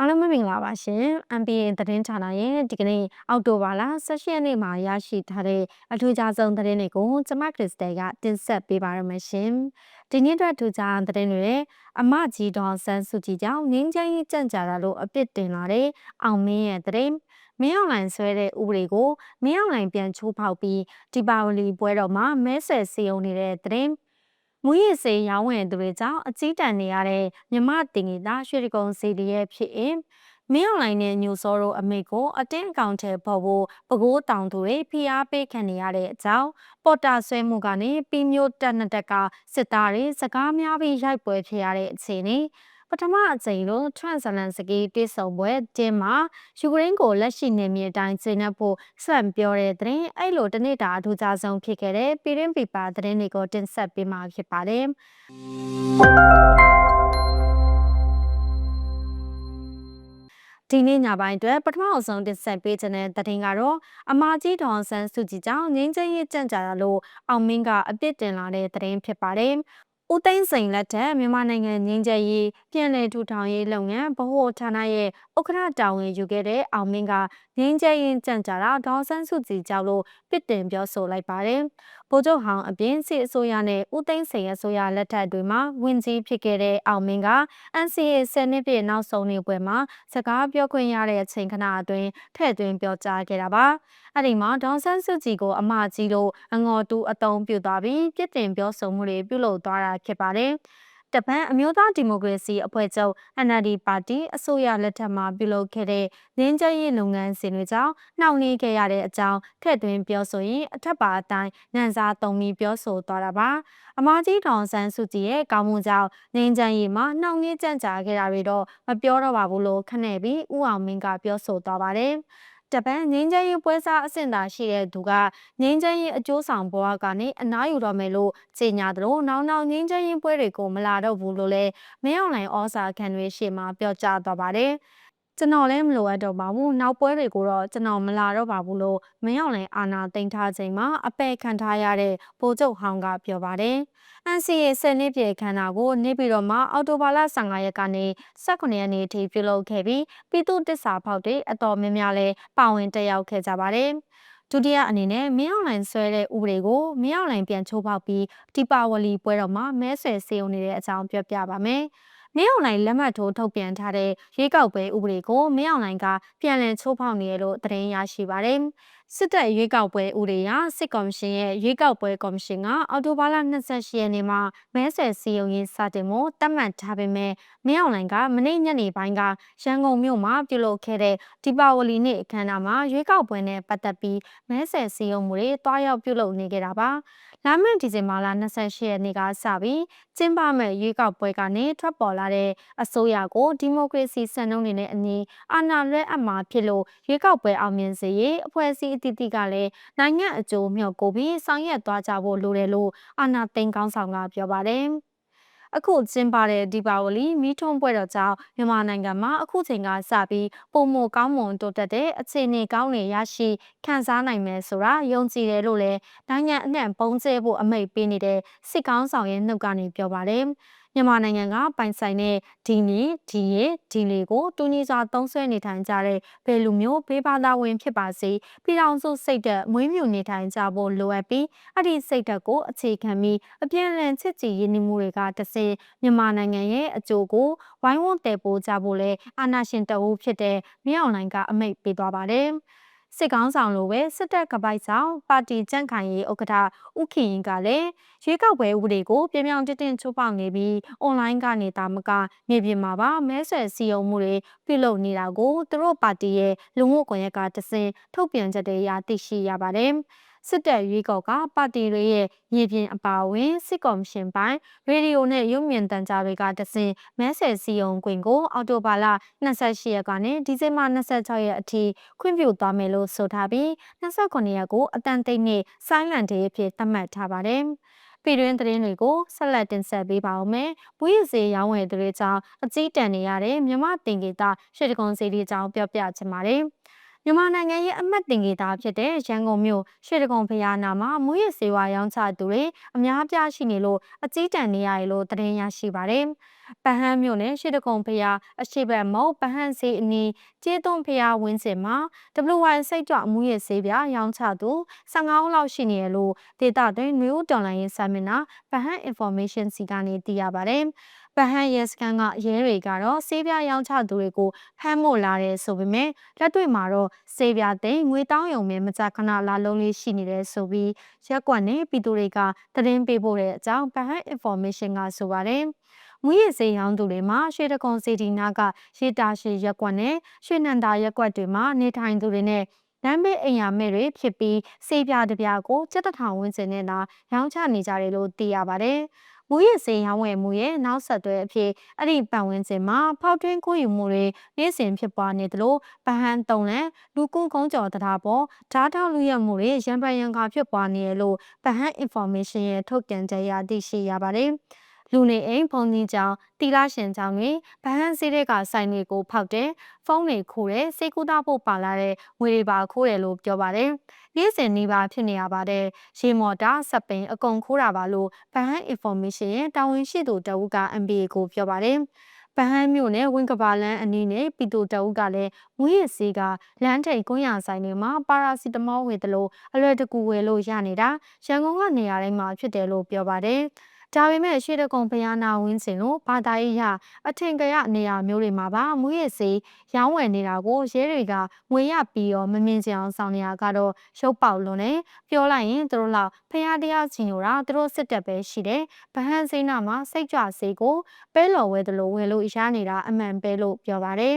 အားလုံးပဲမင်္ဂလာပါရှင် MPA သတင်းဌာနရဲ့ဒီကနေ့အောက်တိုဘာလ18ရက်နေ့မှာရရှိထားတဲ့အထူးခြားဆုံးသတင်းတွေကိုကျမခရစ်စတယ်ကတင်ဆက်ပေးပါရမရှင်ဒီနေ့အတွက်ထူးခြားသတင်းတွေအမကြီးတော်ဆန်းစုကြည်ကြောင့်ငင်းချမ်းရေးကြံ့ကြာတာလို့အပြစ်တင်လာတဲ့အောင်မင်းရဲ့သတင်းမင်းအောင်လှိုင်ဆွဲတဲ့ဥပဒေကိုမင်းအောင်လှိုင်ပြန်ချိုးဖောက်ပြီးဒီပါဝလီပွဲတော်မှာမဲဆွယ်စီယုံနေတဲ့သတင်း မူရည်စေရောင်းဝယ်သူတွေကြောင့်အကြီးတန်းနေရတဲ့မြမတင်ကြီးသားရွှေတကုံစီတရဲ့ဖြစ်အင်မင်းအွန်လိုင်းနဲ့ညိုစောတို့အမိကိုအတင်းအကောင့်ထဲပေါ်ဖို့ပကိုးတောင်သူတွေဖိအားပေးခံနေရတဲ့အကြောင်းပေါ်တာဆွဲမှုကနေပြီးမျိုးတက်နှစ်တက်ကစစ်သားတွေစကားများပြီးရိုက်ပွဲဖြစ်ရတဲ့အခြေအနေ ပထမအကြိမ်လို့ထရန့်ဇလန်စကီတိဆုံပွဲတင်းမှာယူကရိန်းကိုလက်ရှိနေမြေအတိုင်းချိန်နှပ်ဖို့ဆွန့်ပြောတဲ့တဲ့အဲ့လိုတနေ့တာအထူးခြားဆုံးဖြစ်ခဲ့တဲ့ပြည်ရင်းပြပါတဲ့တွေကိုတင်ဆက်ပေးမှာဖြစ်ပါတယ်ဒီနေ့ညပိုင်းအတွက်ပထမအဆုံးတင်ဆက်ပေးခြင်းတဲ့သတင်းကတော့အမာကြီးဒေါန်ဆန်းစုကြည်ကြောင့်ငင်းချင်းရေးကြံ့ကြာတာလို့အောင်မင်းကအပြစ်တင်လာတဲ့သတင်းဖြစ်ပါတယ် ဦးသိန်းစိန်လက်ထက်မြန်မာနိုင်ငံငင်းကျဲရေးပြည်내ထူထောင်ရေးလုပ်ငန်းဗဟိုဌာနရဲ့ ဥက္ကဋ္ဌတာဝန်ယူခဲ့တဲ့အောင်မင်းကငင်းကျဲရင်ကြံ့ကြာတာဒေါ်ဆန်းစုကြည်ကြောင့်လို့ပြစ်တင်ပြောဆိုလိုက်ပါတယ်။ဗိုလ်ချုပ်ဟောင်းအပြင်စစ်အစိုးရနဲ့ဦးသိန်းစိန်အစိုးရလက်ထက်တွေမှာဝင်ကြီးဖြစ်ခဲ့တဲ့အောင်မင်းက NCA ဆယ်နှစ်ပြည့်နောက်ဆုံးနေ့ပွဲမှာစကားပြောခွင့်ရတဲ့အချိန်ခဏအတွင်းထည့်သွင်းပြောကြားခဲ့တာပါ။အဲ့ဒီမှာဒေါ်ဆန်းစုကြည်ကိုအမကြီးလို့အငေါ်တူအတုံးပြုသွားပြီးပြစ်တင်ပြောဆိုမှုတွေပြုလုပ်သွားတာဖြစ်ပါတယ်။ တပန်းအမျိုးသားဒီမိုကရေစီအဖွဲ့ချုပ် NLD ပါတီအစိုးရလက်ထက်မှာပြုလုပ်ခဲ့တဲ့ငင်းကျရေးလုပ်ငန်းစဉ်တွေကြောင့်နှောင့်နှေးခဲ့ရတဲ့အကြောင်းထည့်သွင်းပြောဆိုရင်အထက်ပါအတိုင်းငံစားသုံးပြီးပြောဆိုသွားတာပါအမားကြီးထောင်ဆန်းစုကြည်ရဲ့ကောင်းမှုကြောင့်ငင်းကျရေးမှာနှောင့်နှေးကြံ့ကြာခဲ့တာတွေတော့မပြောတော့ပါဘူးလို့ခနဲ့ပြီးဦးအောင်မင်းကပြောဆိုသွားပါတယ် တပန်ငင်းချမ်းရေးပွဲစားအဆင့်သာရှိတဲ့သူကငင်းချမ်းရေးအကျိုးဆောင်ဘဝကနေအနားယူတော့မယ်လို့ကြေညာသလိုနောက်နောက်ငင်းချမ်းရေးပွဲတွေကိုမလာတော့ဘူးလို့လည်းမင်းအောင်လှိုင်ဩစာခံတွေရှေ့မှာပြောကြားသွားပါတယ် ကျွန်တော်လည်းမလိုအပ်တော့ပါဘူးနောက်ပွဲတွေကိုတော့ကျွန်တော်မလာတော့ပါဘူးလို့မင်းအောင်လှိုင်အာနာသိမ်းထားချိန်မှာအပယ်ခံထားရတဲ့ဗိုလ်ချုပ်ဟောင်းကပြောပါတယ် NCA ဆယ်နှစ်ပြည့်ခမ်းနားကိုနေပြည်တော်မှာအော်တိုဘာလ15ရက်ကနေ18ရက်နေ့ထိပြုလုပ်ခဲ့ပြီးပြည်သူ့တစ္ဆာဖောက်တဲ့အတော်များများလည်းပါဝင်တက်ရောက်ခဲ့ကြပါတယ်။ဒုတိယအနေနဲ့မင်းအောင်လှိုင်ဆွဲတဲ့ဥပဒေကိုမင်းအောင်လှိုင်ပြန်ချိုးဖောက်ပြီးဒီပါဝလီပွဲတော်မှာမဲဆွယ်စေုံနေတဲ့အကြောင်းပြောပြပါမယ်။ မင်းအောင်လှိုင်လက်မှတ်ထိုးထုတ်ပြန်ထားတဲ့ရွေးကောက်ပွဲဥပဒေကိုမင်းအောင်လှိုင်ကပြန်လည်ချိုးဖောက်နေရလို့သတင်းရရှိပါတယ်။ စစ်တပ်ရွေးကောက်ပွဲဥဒေအရစစ်ကော်မရှင်ရဲ့ရွေးကောက်ပွဲကော်မရှင်ကအော်တိုဘာလ28ရက်နေ့မှာမဲဆွယ်စည်းရုံးရေးစတင်မှုတတ်မှတ်ထားပေမဲ့မင်းအောင်လှိုင်ကမနေ့ညနေပိုင်းကရန်ကုန်မြို့မှာပြုလုပ်ခဲ့တဲ့ဒီပါဝလီနေ့အခမ်းအနားမှာရွေးကောက်ပွဲနဲ့ပတ်သက်ပြီးမဲဆွယ်စည်းရုံးမှုတွေတွားရောက်ပြုလုပ်နေကြတာပါလာမယ့်ဒီဇင်ဘာလ28ရက်နေ့ကစပြီးကျင်းပမဲ့ရွေးကောက်ပွဲကနေထွက်ပေါ်လာတဲ့အစိုးရကိုဒီမိုကရေစီစံနှုန်းတွေနဲ့အညီအာဏာလွှဲအပ်မှာဖြစ်လို့ရွေးကောက်ပွဲအောင်မြင်စေရေးအဖွဲ့အစည်းအသီးသီးကလည်းနိုင်ငံအကျိုးမျှော်ကိုပြီးဆောင်ရွက်သွားကြဖို့လိုတယ်လို့အာဏာသိမ်းကောင်းဆောင်ကပြောပါတယ်အခုကျင်းပတဲ့ဒီပါဝလီမိထုံးပွဲတော်ကြောင့်မြန်မာနိုင်ငံမှာအခုချိန်ကစပြီးပုံမကောင်းမွန်တိုးတက်တဲ့အခြေအနေကောင်းတွေရရှိခံစားနိုင်မယ်ဆိုတာယုံကြည်တယ်လို့လည်းနိုင်ငံအနှံ့ပုံကျဲဖို့အမိတ်ပေးနေတဲ့စစ်ကောင်းဆောင်ရဲ့နှုတ်ကနေပြောပါတယ်။မြန်မာနိုင်ငံကပိုင်ဆိုင်တဲ့ဒီမြေဒီရေဒီလေကိုတူညီစွာသုံးစွဲနေထိုင်ကြတဲ့ဘယ်လူမျိုးဘေးဘာသာဝင်ဖြစ်ပါစေပြည်ထောင်စုစိတ်သက်မွေးမြူနေထိုင်ကြဖို့လိုအပ်ပြီးအဲ့ဒီစိတ်သက်ကိုအခြေခံပြီးအပြင်းအထန်ချစ်ကြည်ရင်းနှီးမှုတွေကတဆင်မြန်မာနိုင်ငံရဲ့အကျိုးကိုဝိုင်းဝန်းတည်ပိုးကြဖို့လဲအာဏာရှင်တအုပ်ဖြစ်တဲ့မြောက်နိုင်ကအမိတ်ပေးသွားပါတယ်။ စစ်ကောင်းဆောင်လိုပဲစစ်တပ်ကပိုက်ဆောင်ပါတီကြန့်ခိုင်ရေးဥက္ကဋ္ဌဥခင်ရင်ကလည်းရွေးကောက်ပွဲဥပဒေကိုပြင်းပြင်းတင်းတင်းချိုးဖောက်နေပြီးအွန်လိုင်းကနေတာမကမြေပြင်မှာပါမဲဆွယ်စည်းရုံးမှုတွေပြုလုပ်နေတာကိုသူတို့ပါတီရဲ့လူမှုကွန်ရက်ကတဆင်ထုတ်ပြန်ချက်တွေအရသိရှိရပါတယ်။ စစ်တပ်ရွေးကောက်ကပါတီတွေရဲ့ရည်ပြင်အပါအဝင်စစ်ကော်မရှင်ပိုင်းရေဒီယိုနဲ့ရုပ်မြင်သံကြားတွေကတဆင်မဲဆယ်စီယုံကွင်ကိုအော်တိုဘာလ28ရက်ကနေဒီဇင်ဘာ26ရက်အထိခွင့်ပြုသွားမယ်လို့ဆိုထားပြီး29ရက်ကိုအတန်သိမ့်နဲ့ဆိုင်းလန်ဒေးအဖြစ်သတ်မှတ်ထားပါတယ်။ပြည်တွင်းသတင်းတွေကိုဆက်လက်တင်ဆက်ပေးပါဦးမယ်။ဘွေးရစေရောင်းဝယ်သူတွေကြောင့်အကြီးတန်းနေရတဲ့မြမတင်ကေတာရွှေတကုံစီဒီကြောင့်ပြောပြချင်ပါတယ်။ မမြန်မာနိုင်ငံရဲ့အမှတ်တင်ကေတာဖြစ်တဲ့ရန်ကုန်မြို့ရွှေတကုံဖျားနာမှာမူရစ်စေဝါရောင်းချသူတွေအများအပြားရှိနေလို့အကြီးတန်းနေရတယ်လို့သတင်းရရှိပါတယ်။ပဟန်းမြို့နယ်ရွှေတကုံဖျားအရှိဘက်မုတ်ပဟန်းစီအနီးကျေးသွန်းဖျားဝင်းစင်မှာ WY စိတ်ကြွမူရစ်စေးပြရောင်းချသူ15ဦးလောက်ရှိနေရလို့ဒေတာတွင်မျိုးတော်လိုင်းရေးစာမျက်နှာပဟန်း information စီကနေသိရပါတယ်။ ပဟန်ရဲစခန်းကရဲတွေကတော့ဆေးပြားရောင်းချသူတွေကိုဖမ်းမို့လာတယ်ဆိုပေမဲ့လက်တွေ့မှာတော့ဆေးပြားသိမ်းငွေတောင်းရုံနဲ့မကြခဏလာလုံးလေးရှိနေတယ်ဆိုပြီးရက်ကွက်နဲ့ပြည်သူတွေကသတင်းပေးပို့တဲ့အကြောင်းပဟန် information ကဆိုပါတယ်မူရည်စေးရောင်းသူတွေမှာရွှေတကုံစီဒီနာကရေတာရှိရက်ကွက်နဲ့ရွှေနန္တာရက်ကွက်တွေမှာနေထိုင်သူတွေနဲ့လမ်းဘေးအိမ်ယာမဲ့တွေဖြစ်ပြီးစေးပြားတပြားကိုစက်တထောင်ဝန်းကျင်နဲ့သာရောင်းချနေကြတယ်လို့သိရပါတယ်။ မူရစ်စေးရောင်းဝယ်မှုရဲ့နောက်ဆက်တွဲအဖြစ်အဲ့ဒီပတ်ဝန်းကျင်မှာဖောက်ထွင်းကိုယူမှုတွေနေ့စဉ်ဖြစ်ပွားနေသလိုဗဟန်တုံလန်လူကုကုန်းကျော်တရားပေါ်ဓာတ်ထောက်လူရမှုတွေရံပန်ရံခါဖြစ်ပွားနေရလို့ဗဟန် information ရဲ့ထုတ်ပြန်ချက်ရသိရှိရပါတယ်။ လူနေအိမ်ဖုန်ကြီးကြောင်တီလာရှင်ကြောင်တွေဗဟန်းစီးတဲ့ကဆိုင်တွေကိုဖောက်တယ်ဖုန်းတွေခိုးတယ်စေကူတာဖို့ပါလာတဲ့ငွေတွေပါခိုးတယ်လို့ပြောပါတယ်နေ့စဉ်နေပါဖြစ်နေရပါတယ်ရေမော်တာစပင်အကုန်ခိုးတာပါလို့ဗဟန်း information ရဲ့တာဝန်ရှိသူတအုပ်က MBA ကိုပြောပါတယ်ပဟန်းမြို့နယ်ဝင်းကဘာလန်းအနီးနဲ့ပီတိုတအုပ်ကလည်းငွေရစီကလမ်းထိပ်ကွန်းရဆိုင်တွေမှာပါရာစီတမောဝယ်တယ်လို့အလွယ်တကူဝယ်လို့ရနေတာရန်ကုန်ကနေရာတိုင်းမှာဖြစ်တယ်လို့ပြောပါတယ်။ ဒါပေမဲ့ရှေ့တကုံဘုရားနာဝင်းစင်လိုဘာသာရေးရအထင်ကရနေရာမျိုးတွေမှာပါမူရစ်စေးရောင်းဝယ်နေတာကိုရဲတွေကငွေရပြီးတော့မမြင်ကြအောင်ဆောင်နေရကတော့ရုပ်ပေါက်လုံးနဲ့ပြောလိုက်ရင်သူတို့လောက်ဖះတရားချင်လို့တာသူတို့စစ်တပ်ပဲရှိတယ်ဗဟန်စိနာမှာစိတ်ကြွစေးကိုပဲလော်ဝဲတယ်လို့ဝယ်လို့ရနေတာအမှန်ပဲလို့ပြောပါတယ်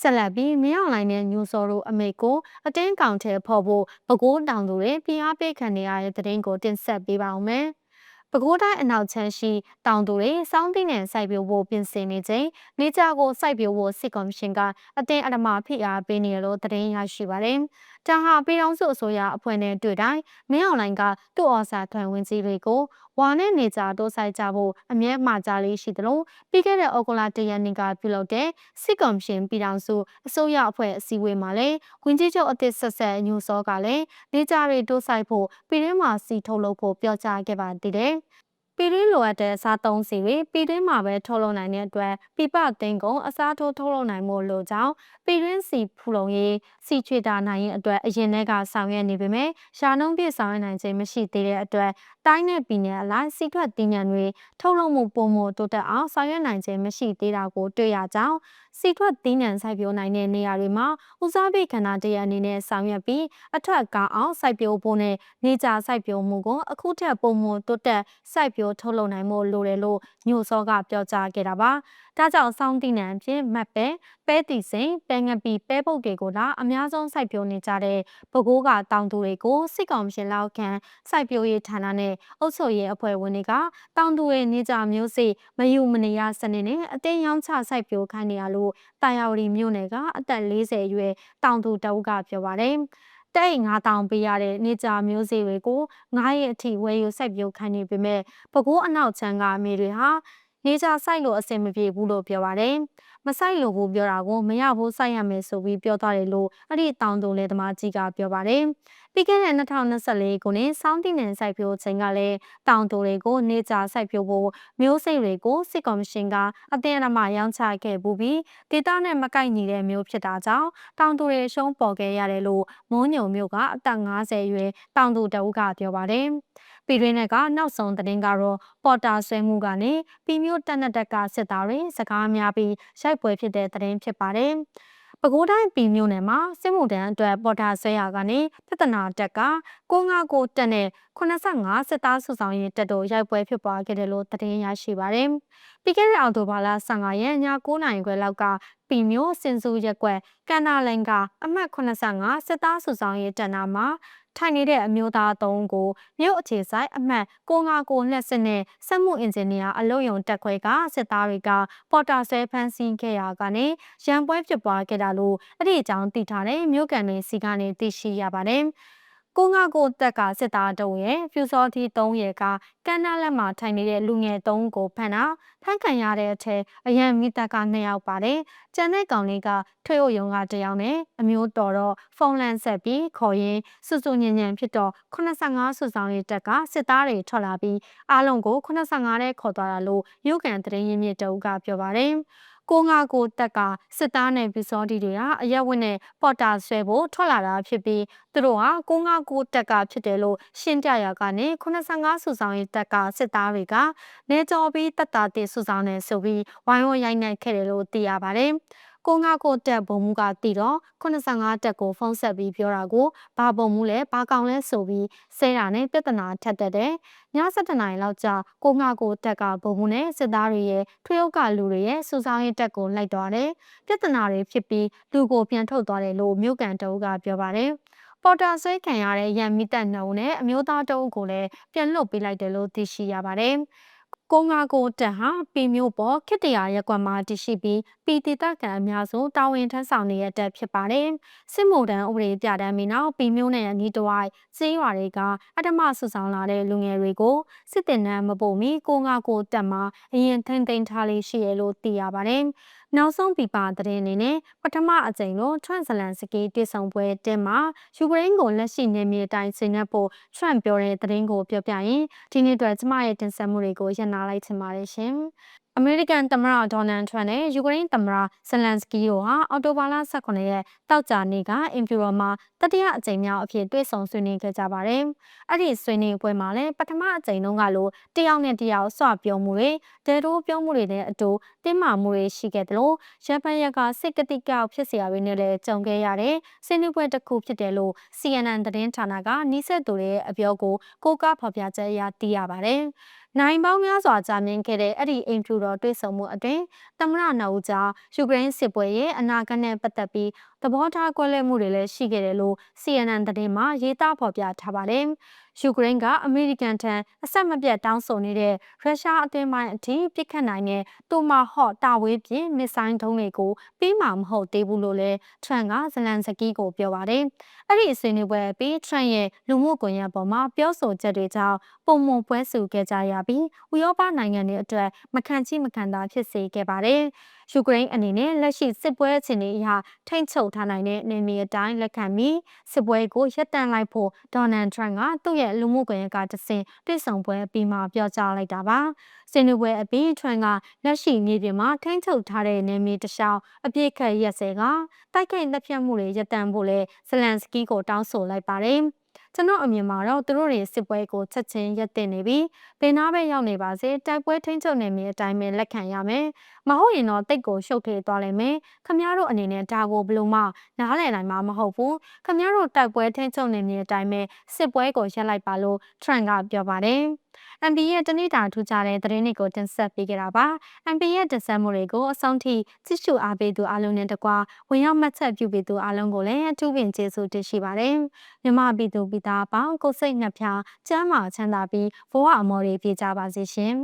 ဆက်လက်ပြီးမင်းအောင်လိုင်းနဲ့ညူစောတို့အမိတ်ကိုအတင်းကောင်ထဲဖော်ဖို့ပကိုးတောင်သူတွေပြင်းအားပေးခံနေရတဲ့တဲ့ရင်ကိုတင်ဆက်ပေးပါအောင်မယ်။ ပဲခူးတိုင်းအနောက်ချမ်းရှိတောင်သူတွေစောင်းတင်းနဲ့စိုက်ပျိုးဖို့ပြင်ဆင်နေချိန်နေကြကိုစိုက်ပျိုးဖို့စစ်ကော်မရှင်ကအတင်းအဓမ္မဖိအားပေးနေလို့သတင်းရရှိပါတယ်။ဒါဟာပြည်ထောင်စုအစိုးရအဖွဲ့နဲ့တွေ့တိုင်းမင်းအောင်လိုင်းကသူ့ဩစာခံဝင်ကြီးတွေကို ဝါနဲ့နေကြတိုးဆိုင်ကြဖို့အမြဲမှာကြားလေးရှိသလိုပြီးခဲ့တဲ့ဩဂုတ်လတရက်နေ့ကပြုလုပ်တဲ့စစ်ကော်မရှင်ပြည်ထောင်စုအစိုးရအဖွဲ့အစည်းအဝေးမှာလည်းဝင်ကြီးချုပ်အသစ်ဆက်ဆက်ညူစောကလည်းနေကြတွေတိုးဆိုင်ဖို့ပြည်တွင်းမှာစီထုတ်လုပ်ဖို့ပြောကြားခဲ့ပါသေးတယ်။ ပြည်တွင်းလိုအပ်တဲ့စားသုံးစီတွေပြည်တွင်းမှာပဲထုတ်လုပ်နိုင်တဲ့အတွက်ပြပသိန်းကုန်အစားထိုးထုတ်လုပ်နိုင်မှုလိုကြောင်းပြည်တွင်းစီဖူလုံရေးစီချွေတာနိုင်ရင်အတွက်အရင်ကဆောင်ရွက်နေပေမဲ့ရှားနှုံးပြဆောင်ရွက်နိုင်ခြင်းမရှိသေးတဲ့အတွက်တိုင်းနဲ့ပြည်နယ်အလိုက်စီထွက်တင်ညာတွေထုတ်လုပ်မှုပုံမှုတိုးတက်အောင်ဆောင်ရွက်နိုင်ခြင်းမရှိသေးတာကိုတွေ့ရကြောင်း စီထွက်တင်းနှံစိုက်ပျိုးနိုင်တဲ့နေရာတွေမှာဦးစားပေးခန္ဓာတရားအနေနဲ့ဆောင်ရွက်ပြီးအထက်ကောင်းအောင်စိုက်ပျိုးဖို့နဲ့နေကြစိုက်ပျိုးမှုကိုအခုထက်ပုံမှုတိုးတက်စိုက်ပျိုးထုတ်လုပ်နိုင်မှုလိုတယ်လို့ညိုစောကပြောကြားခဲ့တာပါ။ဒါကြောင့်စောင်းတိနံအဖြစ်မတ်ပဲပဲတီစိန်ပဲငပီပဲပုတ်တွေကိုလာအများဆုံးစိုက်ပျိုးနေကြတဲ့ပဲခူးကတောင်သူတွေကိုစစ်ကောင်ရှင်လောက်ခံစိုက်ပျိုးရေးဌာနနဲ့အုပ်ချုပ်ရေးအဖွဲ့ဝင်တွေကတောင်သူတွေနေကြမျိုးစေ့မယူမနေရစနစ်နဲ့အတင်းရောင်းချစိုက်ပျိုးခိုင်းနေရလို့တာယာဝတီမြို့နယ်ကအသက်40အရွယ်တောင်သူတအုပ်ကပြောပါတယ်တဲ့9000ပေးရတဲ့နေကြမျိုးစေ့တွေကို9ရက်အထိဝယ်ယူစိုက်ပျိုးခိုင်းနေပေမဲ့ပဲခူးအနောက်ချမ်းကအမေတွေဟာနေကြစိုက်လို့အဆင်မပြေဘူးလို့ပြောပါတယ်။ မစိုက်လို့ဘူးပြောတာကိုမရဘူးစိုက်ရမယ်ဆိုပြီးပြောသွားတယ်လို့အဲ့ဒီတောင်သူလယ်သမားကြီးကပြောပါတယ်။ပြီးခဲ့တဲ့2024ခုနှစ်စောင်းတိနယ်စိုက်ပျိုးချိန်ကလည်းတောင်သူတွေကိုနေကြစိုက်ပျိုးဖို့မျိုးစိတ်တွေကိုစစ်ကော်မရှင်ကအတင်းအဓမ္မရောင်းချခဲ့ပူပြီးဒေတာနဲ့မကိုက်ညီတဲ့မျိုးဖြစ်တာကြောင့်တောင်သူတွေရှုံးပေါ်ခဲ့ရတယ်လို့မုံညုံမျိုးကအသက်50ရွယ်တောင်သူတအုပ်ကပြောပါတယ်။ ပြည်တွင်းကနောက်ဆုံးသတင်းကတော့ပေါ်တာဆွဲမှုကနေပြည်မျိုးတက်နက်တက်ကစစ်သားတွေစကားများပြီးရိုက်ပွဲဖြစ်တဲ့သတင်းဖြစ်ပါတယ်။ပဲခူးတိုင်းပြည်မျိုးနယ်မှာစစ်မှုတန်းအတွက်ပေါ်တာဆွဲရာကနေပြဿနာတက်က959တက်နဲ့85စစ်သားစုဆောင်ရေးတက်တို့ရိုက်ပွဲဖြစ်ပွားခဲ့တယ်လို့သတင်းရရှိပါတယ်။ပြီးခဲ့တဲ့အောက်တိုဘာလ15ရက်ည9:00နာရီခွဲလောက်ကပြည်မျိုးစင်စုရက်ကွက်ကန်နာလန်ကအမှတ်85စစ်သားစုဆောင်ရေးတက်နာမှာ ထိုင်နေတဲ့အမျိုးသားသုံးကိုမြို့အခြေဆိုင်အမှတ်659လက်စစ်နဲ့စက်မှုအင်ဂျင်နီယာအလုပ်ရုံတက်ခွဲကစစ်သားတွေကပေါ်တာဆွဲဖမ်းဆီးခဲ့ရာကနေရန်ပွဲဖြစ်ပွားခဲ့တာလို့အဲ့ဒီအကြောင်းသိထားတဲ့မြို့ကန်တွေစီကနေသိရှိရပါတယ်။မ ကိုငါကိုတက်ကစစ်သားတုံးရဲ့ဖြူစောသီး3ရက်ကကန်းနာလက်မှာထိုင်နေတဲ့လူငယ်3ဦးကိုဖမ်းတာဖမ်းခံရတဲ့အထက်အရန်မိတက်က2ယောက်ပါတယ်။ကျန်တဲ့ကောင်လေးကထွေးအိုယုံက1ယောက်နဲ့အမျိုးတော်တော့ဖုန်းလန်းဆက်ပြီးခေါ်ရင်းစွစွညံညံဖြစ်တော့85စွဆောင်ရေးတက်ကစစ်သားတွေထွက်လာပြီးအားလုံးကို85တဲ့ခေါ်သွားတာလို့မြို့ကန်တရင်ရင်းမြစ်တအုပ်ကပြောပါတယ်။ ကိုငါကိုတက်ကစစ်သားနဲ့ဗီစောတီတွေဟာအရက်ဝတ်နဲ့ပေါ်တာဆွဲဖို့ထွက်လာတာဖြစ်ပြီးသူတို့ဟာကိုငါကိုတက်ကဖြစ်တယ်လို့ရှင်းပြရကနေ85စုဆောင်ရေးတက်ကစစ်သားတွေကနေကြော်ပြီးတက်တာတည်စုဆောင်နေဆိုပြီးဝိုင်းဝန်းရိုက်နှက်ခဲ့တယ်လို့သိရပါတယ်။ ကိုငါကိုတက်ဘုံမူကတီတော့85တက်ကိုဖုန်းဆက်ပြီးပြောတာကိုဘာဘုံမူလဲဘာကောင်လဲဆိုပြီးဆဲတာနဲ့ပြဿနာထက်တက်တယ်ည7နာရီလောက်ကြာကိုငါကိုတက်ကဘုံမူနဲ့စစ်သားတွေရဲ့ထွေးဥကလူတွေရဲ့စူဆောင်းရေးတက်ကိုလိုက်သွားတယ်ပြဿနာတွေဖြစ်ပြီးလူကိုပြန်ထုတ်သွားတယ်လို့မြို့ကန်တအုပ်ကပြောပါတယ်ပေါ်တာဆွဲခံရတဲ့ရန်မီတက်နှုံနဲ့အမျိုးသားတအုပ်ကိုလည်းပြန်လွတ်ပေးလိုက်တယ်လို့သိရှိရပါတယ်။ ကိုငါကိုတက်ဟာပီမျိုးပေါ်ခစ်တရာရက်ကွက်မှာတည်ရှိပြီးပီတီတကန်အများစုတာဝန်ထမ်းဆောင်နေတဲ့တက်ဖြစ်ပါတယ်။စစ်မှုထမ်းဥပဒေပြဋ္ဌာန်းပြီးနောက်ပီမျိုးနဲ့အနီးတစ်ဝိုက်စေးရွာတွေကအထမဆူဆောင်လာတဲ့လူငယ်တွေကိုစစ်တင်နှမ်းမပို့မီကိုငါကိုတက်မှာအရင်ထိန်သိမ်းထားလေးရှိရလို့သိရပါတယ်။နောက်ဆုံးပြပသတင်းအနေနဲ့ပထမအကြိမ်လို့ထရန့်ဇလန်စကီးတည်ဆုံပွဲတင်မှာယူကရိန်းကိုလက်ရှိနေမြေတိုင်းဆင်နပ်ဖို့ထရန့်ပြောတဲ့သတင်းကိုပြောပြရင်ဒီနေ့အတွက်ကျမရဲ့တင်ဆက်မှုတွေကိုရန်နာလိုက်ချင်ပါတယ်ရှင်။ အမေရိကန်သမ္မတဒေါ်နယ်ထရန့်နဲ့ယူကရိန်းသမ္မတဇလန်စကီတို့ဟာအော်တိုဘာလ18ရက်တောက်ကြနေ့ကအင်ပီရိုမှာတတိယအကြိမ်မြောက်အဖြစ်တွေ့ဆုံဆွေးနွေးခဲ့ကြပါတယ်။အဲ့ဒီဆွေးနွေးပွဲမှာလည်းပထမအကြိမ်တုန်းကလိုတယောက်နဲ့တယောက်ဆွပြောမှုတွေဒဲတိုးပြောမှုတွေနဲ့အတူတင်းမာမှုတွေရှိခဲ့တယ်လို့ဂျပန်ရက်ကစစ်ကတိကောက်ဖြစ်စရာတွေနဲ့လည်းကြုံခဲ့ရတဲ့ဆွေးနွေးပွဲတစ်ခုဖြစ်တယ်လို့ CNN သတင်းဌာနကနှိစက်သူတွေရဲ့အပြောကိုကိုးကားဖော်ပြချက်အရသိရပါတယ်။ နိုင်ပေါင်းများစွာကြာမြင့်ခဲ့တဲ့အဲ့ဒီအိမ်ဖြူတော်တွေ့ဆုံမှုအတွင်းသမရနှုတ်ကြားယူကရိန်းစစ်ပွဲရဲ့အနာဂတ်နဲ့ပတ်သက်ပြီး သဘောထားကွဲလွဲမှုတွေလည်းရှိခဲ့တယ်လို့ CNN သတင်းမှာရေးသားဖော်ပြထားပါတယ်။ယူကရိန်းကအမေရိကန်ထံအဆက်မပြတ်တောင်းဆိုနေတဲ့ရုရှားအသင်းပိုင်းအထိပြစ်ခတ်နိုင်တဲ့တိုမာဟော့တာဝေးပြင်းမစ်ဆိုင်းဒုံးတွေကိုပြီးမှမဟုတ်သေးဘူးလို့လည်းထရန့်ကဇလန်စကီးကိုပြောပါတယ်။အဲ့ဒီအစည်းအဝေးပြီးထရန့်ရဲ့လူမှုကွန်ရက်ပေါ်မှာပြောဆိုချက်တွေကြောင့်ပုံမပွဲစုခဲ့ကြရပြီးဥရောပနိုင်ငံတွေအတွက်မခံချိမခံတာဖြစ်စေခဲ့ပါတယ်။ယူကရိန်းအနေနဲ့လက်ရှိစစ်ပွဲအခြေအနေအရထိမ့်ချုပ်ထားနိုင်တဲ့နေမြေအတိုင်းလက်ခံပြီးစစ်ပွဲကိုရပ်တန့်လိုက်ဖို့ဒေါ်နယ်ထရန့်ကသူ့ရဲ့လူမှုကွန်ရက်ကတဆင့်တွေ့ဆုံပွဲပြီးမှပြောကြားလိုက်တာပါ။စင်နပွဲအပြီးထရန့်ကလက်ရှိမြေပြင်မှာထိမ့်ချုပ်ထားတဲ့နေမြေတခြားအပြည့်ခတ်ရက်စဲကတိုက်ခိုက်လက်ဖြတ်မှုတွေရပ်တန့်ဖို့လဲဇလန်စကီကိုတောင်းဆိုလိုက်ပါတယ်။ကျွန်တော်အမြင်မှာတော့သူတို့တွေစစ်ပွဲကိုချက်ချင်းရပ်တင်နေပြီးဘယ်နာပဲရောက်နေပါစေတိုက်ပွဲထိန်းချုပ်နေမြေအတိုင်းပဲလက်ခံရမယ် မဟုတ်ရင်တော့တိတ်ကိုရှုပ်ထွေးသွားလိမ့်မယ်ခမရတို့အနေနဲ့ဒါကိုဘလို့မှနားလည်နိုင်မှာမဟုတ်ဘူးခမရတို့တိုက်ပွဲထိန်းချုပ်နေမြေအတိုင်းပဲစစ်ပွဲကိုရပ်လိုက်ပါလို့ Trump ကပြောပါတယ် MB ရဲ့တနေ့တာထူးခြားတဲ့သတင်းတွေကိုတင်ဆက်ပေးကြတာပါ MB ရဲ့တင်ဆက်မှုတွေကိုအဆုံးထိကြည့်ရှုအားပေးသူအားလုံးနဲ့တကွာဝင်ရောက်မှတ်ချက်ပြုပေးသူအားလုံးကိုလည်းအထူးပင်ကျေးဇူးတင်ရှိပါတယ်မြမပြည်သူပြည်သားပေါင်းကိုစိတ်နှဖျားကျမ်းမာချမ်းသာပြီးဘဝအမော်တွေပြည့်ကြပါစေရှင်